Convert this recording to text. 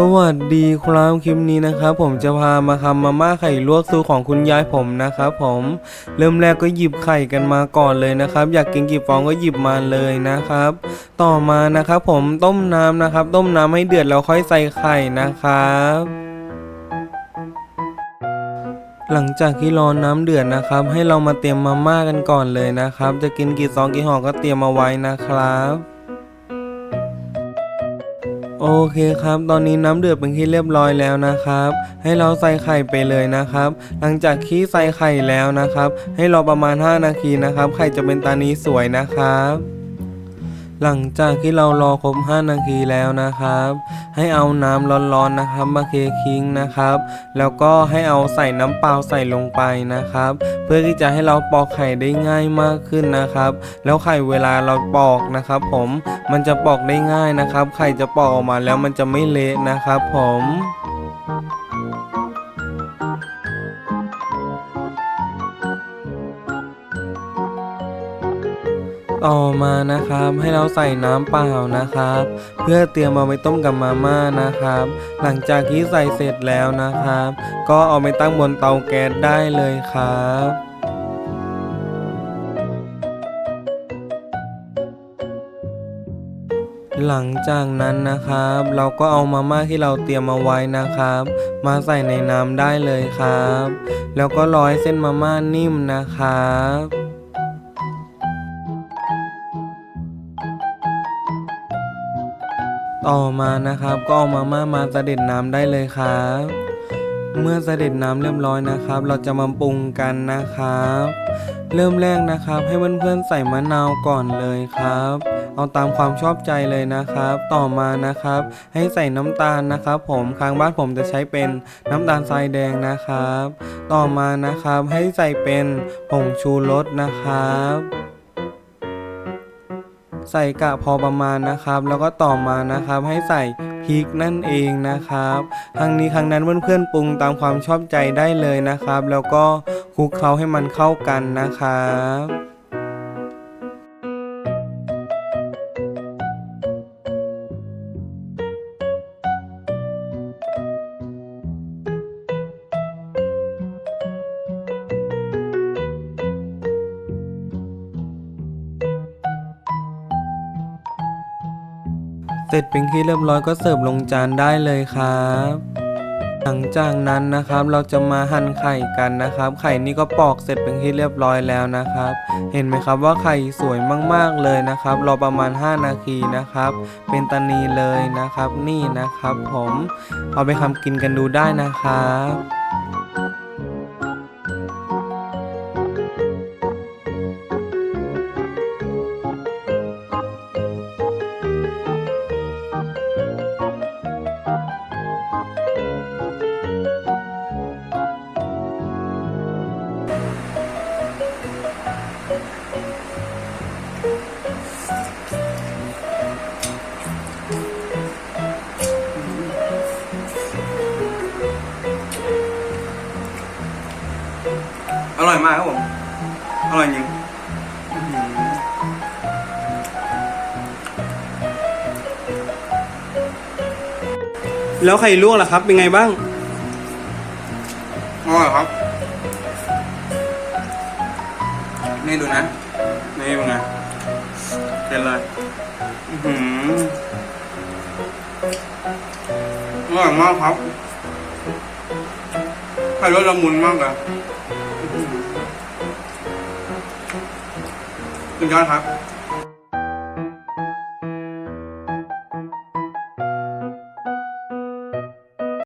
สวัสดีครับคลิปนี้นะครับ ผมจะพามาทำมาม่าไข่ลวกสูตรของคุณยายผมนะครับผมเริ่มแรกก็หยิบไข่กันมาก่อนเลยนะครับ อยากกินกี่ฟองก็หยิบมาเลยนะครับ ต่อมานะครับผมต้มน้ำนะครับ ต้มน้ำให้เดือดแล้วค่อยใส่ไข่นะครับหลังจากที่รอน้ำเดือดนะครับ ให้เรามาเตรียมมาม่ากันก่อนเลยนะครับ จะกินกี่ซองกี่ห่อก็เตรียมเอาไว้นะครับ โอเคครับ ตอนนี้น้ำเดือดเป็นที่เรียบร้อยแล้วนะครับ ให้เราใส่ไข่ไปเลยนะครับ หลังจากที่ใส่ไข่แล้วนะครับ ให้รอประมาณ 5 นาทีนะครับ ไข่จะเป็นตานี้สวยนะครับ หลังจากที่เรารอครบ5นาทีแล้วนะครับ ให้เอาน้ำร้อนๆนะครับมาเคคิงนะครับ แล้วก็ให้เอาใส่น้ำเปล่าใส่ลงไปนะครับ เพื่อที่จะให้เราปอกไข่ได้ง่ายมากขึ้นนะครับ แล้วไข่เวลาเราปอกนะครับ ผมมันจะปอกได้ง่ายนะครับ ไข่จะปอกออกมาแล้วมันจะไม่เละนะครับ ผม ต่อมานะครับ ให้เราใส่น้ำเปล่านะครับ เพื่อเตรียมเอาไปต้มกับมาม่านะครับ หลังจากที่ใส่เสร็จแล้วนะครับ ก็เอาไปตั้งบนเตาแก๊สได้เลยครับหลังจากนั้นนะครับ เราก็เอามาม่าที่เราเตรียมมาไว้นะครับ มาใส่ในน้ำได้เลยครับ แล้วก็ร้อยเส้นมาม่านิ่มนะครับ ต่อมานะครับก็เอามาม่ามาเสด็จน้ำได้เลยครับ เมื่อเสด็จน้ำเรียบร้อยนะครับ เราจะมาปรุงกันนะครับ เริ่มแรกนะครับ ให้เพื่อนๆใส่มะนาวก่อนเลยครับ เอาตามความชอบใจเลยนะครับ ต่อมานะครับ ให้ใส่น้ำตาลนะครับ ผมทางบ้านผมจะใช้เป็นน้ำตาลทรายแดงนะครับ ต่อมานะครับให้ใส่เป็นผงชูรสนะครับ ใส่กะพอประมาณนะครับ แล้วก็ต่อมานะครับให้ใส่พริกนั่นเองนะครับครั้งนี้ครั้งนั้นเพื่อนๆปรุงตามความชอบใจได้เลยนะครับ แล้วก็คลุกเคล้าให้มันเข้ากันนะครับ เสร็จเป็นที่เรียบร้อยก็เสิร์ฟลงจานได้เลยครับ หลังจากนั้นนะครับเราจะมาหั่นไข่กันนะครับ ไข่นี่ก็ปอกเสร็จเป็นที่เรียบร้อยแล้วนะครับ เห็นไหมครับว่าไข่สวยมากๆเลยนะครับ รอประมาณ 5 นาทีนะครับ เป็นตานีเลยนะครับ นี่นะครับ ผมเอาไปทำกินกันดูได้นะครับ ร่อยมากครับผม อร่อยจริงแล้วไข่ลวกล่ะครับ เป็นไงบ้าง อร่อยครับ นี่ดูนะ นี่เป็นไงเด็ดเลยอื้อหืออร่อยมากครับไข่รสละมุนมากเลย สุดยอดครับ